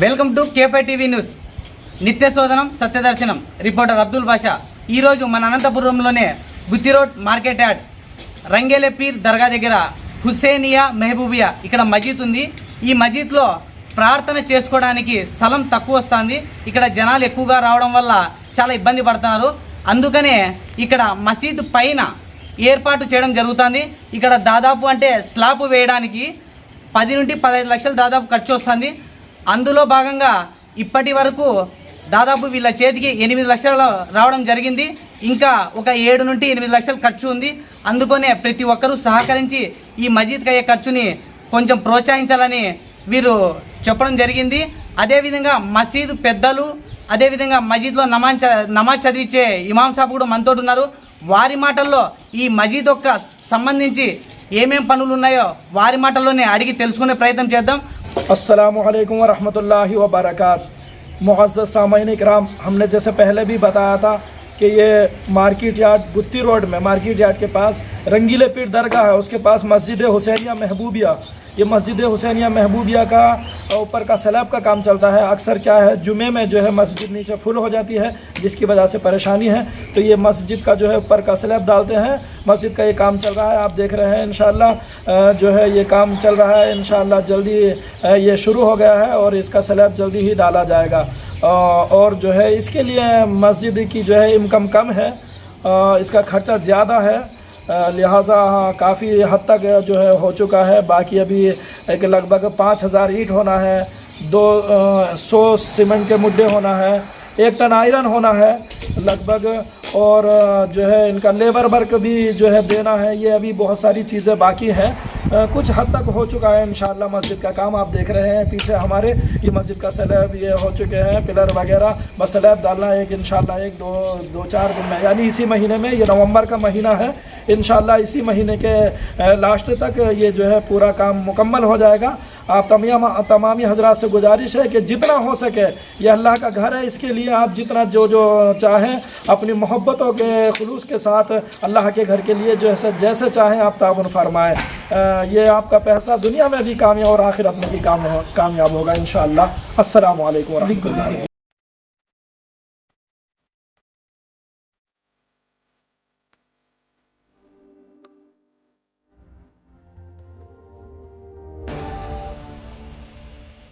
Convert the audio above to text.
Welcome to కేఫై TV news. నిత్య శోధనం సత్యదర్శనం. రిపోర్టర్ అబ్దుల్ బాషా. ఈరోజు మన అనంతపురంలోనే Gooty road market yard Rangele Peer దర్గా దగ్గర హుసేనియా మెహబూబియా ఇక్కడ మజీద్ ఉంది. ఈ మజీద్లో ప్రార్థన చేసుకోవడానికి స్థలం తక్కువ వస్తుంది. ఇక్కడ జనాలు ఎక్కువగా రావడం వల్ల చాలా ఇబ్బంది పడుతున్నారు. అందుకనే ఇక్కడ మసీద్ పైన ఏర్పాటు చేయడం జరుగుతుంది. ఇక్కడ దాదాపు అంటే స్లాబ్ వేయడానికి పది నుండి పదహైదు లక్షలు దాదాపు ఖర్చు వస్తుంది. అందులో భాగంగా ఇప్పటి వరకు దాదాపు వీళ్ళ చేతికి ఎనిమిది లక్షలు రావడం జరిగింది. ఇంకా ఒక ఏడు నుండి ఎనిమిది లక్షలు ఖర్చు ఉంది. అందుకనే ప్రతి ఒక్కరూ సహకరించి ఈ మజీద్కి అయ్యే ఖర్చుని కొంచెం ప్రోత్సహించాలని వీరు చెప్పడం జరిగింది. అదేవిధంగా మసీదు పెద్దలు అదేవిధంగా మజీద్లో నమాజ్ చ- నమాజ్ చదివించే ఇమాం సాబ్ కూడా మనతోటి ఉన్నారు. వారి మాటల్లో ఈ మజీద్ యొక్క సంబంధించి ఏమేం పనులు ఉన్నాయో వారి మాటల్లోనే అడిగి తెలుసుకునే ప్రయత్నం చేద్దాం. السلام علیکم ورحمۃ اللہ وبرکاتہ معزز سامعین اکرام، ہم نے جیسے پہلے بھی بتایا تھا کہ یہ مارکیٹ یارڈ گتی روڈ میں، مارکیٹ یارڈ کے پاس رنگیلے پیٹ درگاہ ہے، اس کے پاس مسجد حسینیہ محبوبیہ۔ یہ مسجد حسینیہ محبوبیہ کا اوپر کا سلاب کا کام چلتا ہے۔ اکثر کیا ہے، جمعے میں جو ہے مسجد نیچے فل ہو جاتی ہے، جس کی وجہ سے پریشانی ہے۔ تو یہ مسجد کا جو ہے اوپر کا سلاب ڈالتے ہیں۔ مسجد کا یہ کام چل رہا ہے، آپ دیکھ رہے ہیں انشاءاللہ جو ہے یہ کام چل رہا ہے۔ انشاءاللہ جلدی یہ شروع ہو گیا ہے اور اس کا سلاب جلدی ہی ڈالا جائے گا۔ اور جو ہے اس کے لیے مسجد کی جو ہے انکم کم ہے۔ اس کا خرچہ زیادہ ہے۔ لہٰذا کافی حد تک جو ہے ہو چکا ہے۔ باقی ابھی ایک لگ بھگ پانچ ہزار اینٹ ہونا ہے۔ دو سو سیمنٹ کے مڈے ہونا ہے۔ ایک ٹن آئرن ہونا ہے۔ لگ بھگ اور جو ہے، ان کا لیبر ورک بھی جو ہے دینا ہے، یہ ابھی بہت ساری چیزیں باقی ہیں۔ کچھ حد تک ہو چکا ہے انشاءاللہ مسجد کا کام، آپ دیکھ رہے ہیں پیچھے ہمارے یہ مسجد کا سلیب یہ ہو چکے ہیں، پلر وغیرہ بس سلیب ڈالنا ایک، انشاءاللہ ایک، دو دو، چار دن میں یعنی اسی مہینے میں، یہ نومبر کا مہینہ ہے۔ انشاءاللہ اسی مہینے کے لاسٹ تک یہ جو ہے پورا کام مکمل ہو جائے گا۔ تمامی حضرات سے گزارش ہے کہ جتنا ہو سکے، یہ اللہ کا گھر ہے، اس کے لیے آپ جتنا جو جو چاہیں اپنی محبتوں کے خلوص کے ساتھ اللہ کے گھر کے لیے جو ہے جیسے چاہیں آپ تعاون فرمائیں۔ یہ آپ کا پیسہ دنیا میں بھی کامیاب اور آخرت میں بھی کامیاب ہوگا انشاءاللہ۔ السلام علیکم ورحمۃ اللہ